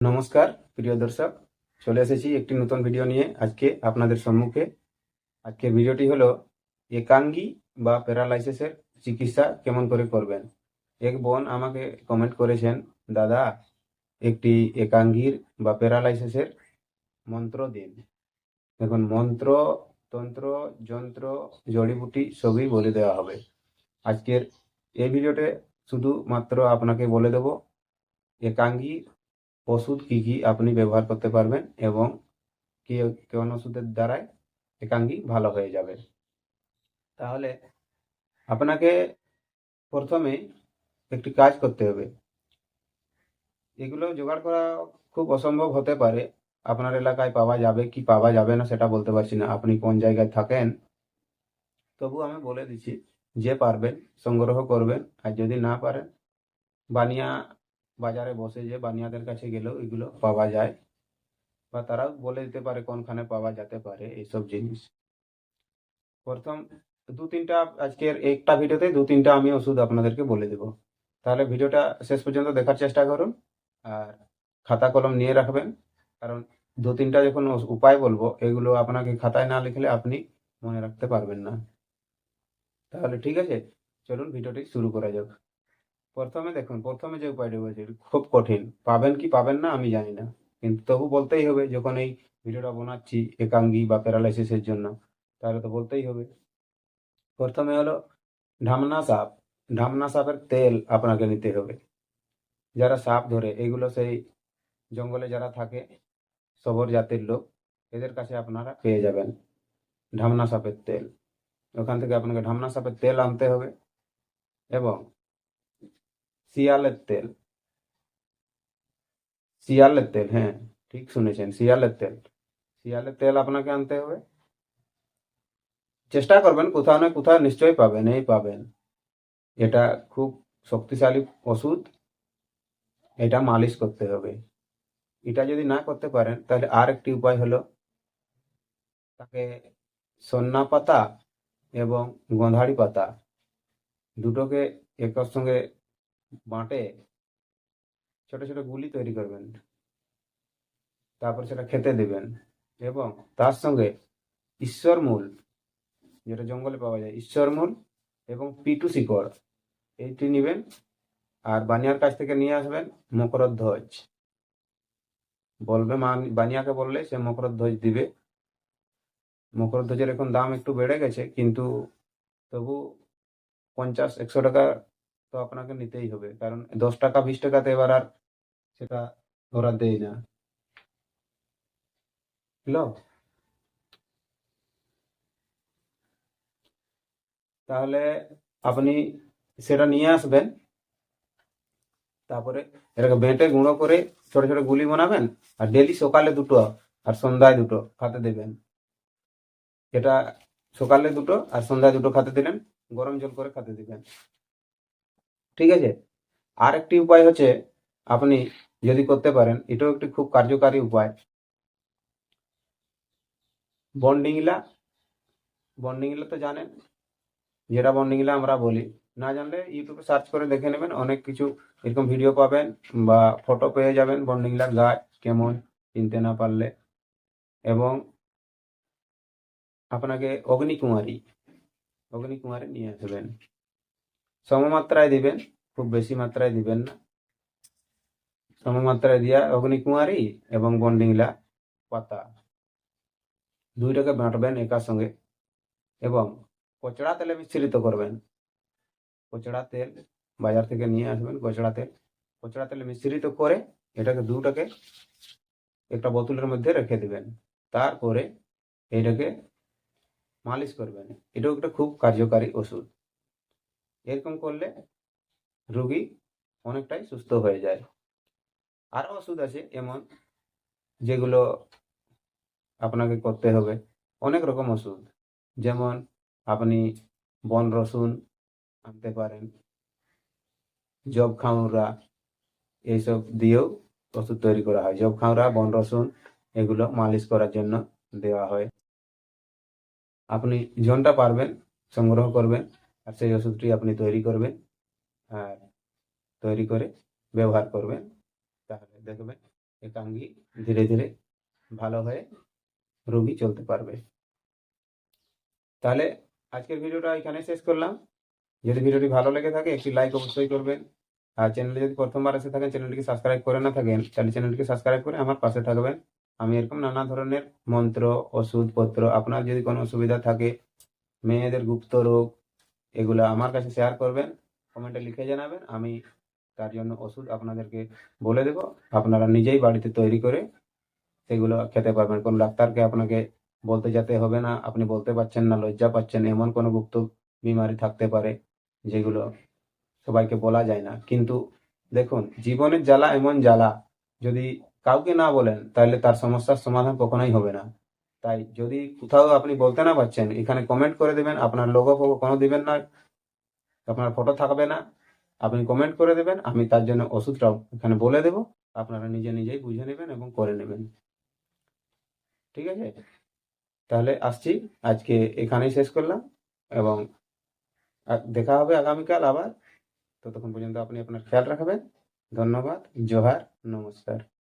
নমস্কার, প্রিয় দর্শক। চলে এসেছি একটি নতুন ভিডিও নিয়ে আজকে আপনাদের সম্মুখে। আজকের ভিডিওটি হলো, একাঙ্গি বা প্যারালাইসিসের চিকিৎসা কেমন করে করবেন? এক বোন আমাকে কমেন্ট করেছেন, দাদা, একটি একাঙ্গির বা প্যারালাইসিসের মন্ত্র দিন। দেখুন, মন্ত্র, তন্ত্র, যন্ত্র, জড়িবুটি সবই বলে দেওয়া হবে। আজকের এই ভিডিওতে শুধুমাত্র আপনাকে বলে দেব, একাঙ্গি ওষুধ কি কি আপনি ব্যবহার করতে পারবেন এবং কি, কোন ওষুধের দ্বারাই একাঙ্গি ভালো হয়ে যাবে। তাহলে আপনাকে প্রথমে একটি কাজ করতে হবে। এগুলো জোগাড় করা খুব অসম্ভব হতে পারে। আপনার এলাকায় পাওয়া যাবে কি পাওয়া যাবে না সেটা বলতে পারছি না। আপনি কোন জায়গায় থাকেন, তবু আমি বলে দিচ্ছি, যে পারবেন, সংগ্রহ করবেন। আর যদি না পারেন, বানিয়া বাজারে বসে যে বানিয়াদের কাছে গেলেও এগুলো পাওয়া যায়। বা তারাও বলে দিতে পারে কোনখানে পাওয়া যেতে পারে এইসব জিনিস। প্রথম দু তিনটা আজকের একটা ভিডিওতে দু তিনটা আমি ওষুধ আপনাদেরকে বলে দেব। তাহলে ভিডিওটা শেষ পর্যন্ত দেখার চেষ্টা করুন আর খাতা কলম নিয়ে রাখবেন। কারণ দু তিনটা যখন উপায় বলব, এগুলো আপনাকে খাতায় না লিখলে আপনি মনে রাখতে পারবেন না। তাহলে ঠিক আছে, চলুন ভিডিওটি শুরু করা যাক। প্রথমে দেখুন, প্রথমে যে উপায়টি বলছি, খুব কঠিন। পাবেন কি পাবেন না, আমি জানি না। কিন্তু তবু বলতেই হবে, যখন এই ভিডিওটা বানাচ্ছি একাঙ্গি বা প্যারালাইসিসের জন্য, তাহলে তো বলতেই হবে। প্রথমে হলো ঢামনা সাপ। ঢামনা সাপের তেল আপনাকে নিতে হবে। যারা সাপ ধরে, এগুলো সেই জঙ্গলে যারা থাকে সবর জাতির লোক, এদের কাছে আপনারা পেয়ে যাবেন ঢামনা সাপের তেল। ওখান থেকে আপনাকে ঢামনা সাপের তেল আনতে হবে এবং শিয়ালের তেল। শিয়ালের তেল হ্যাঁ ঠিক শুনেছেন, শিয়ালের তেল। শিয়ালের তেল আপনাকে আনতে হবে। চেষ্টা করবেন, কোথাও না কোথাও নিশ্চয়ই পাবেন, এই পাবেন। এটা খুব শক্তিশালী ওষুধ, এটা মালিশ করতে হবে। এটা যদি না করতে পারেন, তাহলে আর একটি উপায় হলো তাকে সন্না পাতা এবং গঁধাড়ি পাতা, দুটোকে একর সঙ্গে বাঁটে, ছোট ছোট গুলি তৈরি করবেন। তারপর সেটা খেতে দেবেন এবং তার সঙ্গে ঈশ্বরমূল যেটা জঙ্গলে পাওয়া যায় ঈশ্বরমূল এবং পিটু শিকড়, এইটি নেবেন। আর বানিয়ার কাছ থেকে নিয়ে আসবেন মকরধ্বজ বলবে বানিয়াকে বললে সে মকরধ্বজ দিবে। মকরধ্বজের এখন দাম একটু বেড়ে গেছে, কিন্তু তবু পঞ্চাশ, একশো টাকা তো আপনাকে নিতেই হবে। কারণ দশ টাকা, বিশ টাকাতে এবার আর সেটা ওরা দেয় না। হ্যালো? তাহলে আপনি সেটা নিয়ে আসবেন। তারপরে এটাকে বেটে গুঁড়ো করে ছোট ছোট গুলি বানাবেন আর ডেলি সকালে দুটো আর সন্ধ্যায় দুটো খাতে দেবেন। এটা সকালে দুটো আর সন্ধ্যায় দুটো খাতে দিলেন, গরম জল করে খাতে দিবেন। ঠিক আছে? আর একটি উপায় হচ্ছে আপনি যদি করতে পারেন, এটাও একটি খুব কার্যকারী উপায়। বন্ডিংলা বন্ডিংলা তো জানেন, যেটা বন্ডিংলা আমরা বলি। না জানলে ইউটিউবে সার্চ করে দেখে নেবেন, অনেক কিছু এরকম ভিডিও পাবেন বা ফটো পেয়ে যাবেন বন্ডিংলার গাছ কেমন চিনতে না পারলে। এবং আপনাকে অগ্নিকুমারী অগ্নিকুমারী নিয়ে আসবেন। সমমাত্রায় দিবেন, খুব বেশি মাত্রায় দিবেন না। সমমাত্রায় দিয়া অগ্নিকুমারী এবং বন্ডিংলা, পাতা দুইটাকে বাঁটবেন একার সঙ্গে এবং কচড়া তেলে মিশ্রিত করবেন। কচড়া তেল বাজার থেকে নিয়ে আসবেন কচড়া তেল। কচড়া তেলে মিশ্রিত করে এটাকে দুটাকে একটা বোতলের মধ্যে রেখে দেবেন। তারপরে এটাকে মালিশ করবেন। এটাও একটা খুব কার্যকারী ওষুধ। এরকম করলে রোগী অনেকটাই সুস্থ হয়ে যায়। আরও ওষুধ আছে এমন যেগুলো আপনাকে করতে হবে। অনেক রকম ওষুধ। যেমন আপনি বন রসুন আনতে পারেন জব খাউরা এইসব দিয়েও ওষুধ তৈরি করা হয়। জব খাউরা বন রসুন এগুলো মালিশ করার জন্য দেওয়া হয়। আপনি জনটা পারবেন সংগ্রহ করবেন। আর সেই ওষুধটি আপনি তৈরি করবেন, আর তৈরি করে ব্যবহার করবেন। তাহলে দেখবেন একাঙ্গি ধীরে ধীরে ভালো হয়ে রোগী চলতে পারবে। তাহলে আজকের ভিডিওটা এখানে শেষ করলাম। যদি ভিডিওটি ভালো লেগে থাকে, একটি লাইক অবশ্যই করবেন। আর চ্যানেলে যদি প্রথমবার এসে থাকেন চ্যানেলটিকে সাবস্ক্রাইব করে না থাকেন, তাহলে চ্যানেলটিকে সাবস্ক্রাইব করে আমার পাশে থাকবেন। আমি এরকম নানা ধরনের মন্ত্র, ওষুধপত্র, আপনার যদি কোনো অসুবিধা থাকে, মেয়েদের গুপ্ত রোগ এগুলো আমার কাছে শেয়ার করবেন কমেন্টে লিখে জানাবেন, আমি তার জন্য ওষুধ আপনাদেরকে বলে দেব। আপনারা নিজেই বাড়িতে তৈরি করে সেগুলো খেতে পারবেন। কোন ডাক্তারকে আপনাকে বলতে যেতে হবে না, আপনি বলতে পারছেন না, লজ্জা পাচ্ছেন, এমন কোনো গুপ্ত বিমারি থাকতে পারে যেগুলো সবাইকে বলা যায় না। কিন্তু দেখুন, জীবনের জ্বালা এমন জ্বালা, যদি কাউকে না বলেন, তাহলে তার সমস্যার সমাধান কখনোই হবে না। তাই যদি কোথাও আপনি বলতে না পারছেন, এখানে কমেন্ট করে দেবেন, আপনার লোগো ফোগো কোনো দিবেন না, আপনার ফটো থাকবে না, আপনি কমেন্ট করে দেবেন, আমি তার জন্য ওষুধটাও এখানে বলে দেব, আপনারা নিজে নিজেই বুঝে নেবেন এবং করে নেবেন। ঠিক আছে? তাহলে আসছি, আজকে এখানেই শেষ করলাম, এবং দেখা হবে আগামীকাল আবার। ততক্ষণ পর্যন্ত আপনি আপনার খেয়াল রাখবেন। ধন্যবাদ, জোহার, নমস্কার।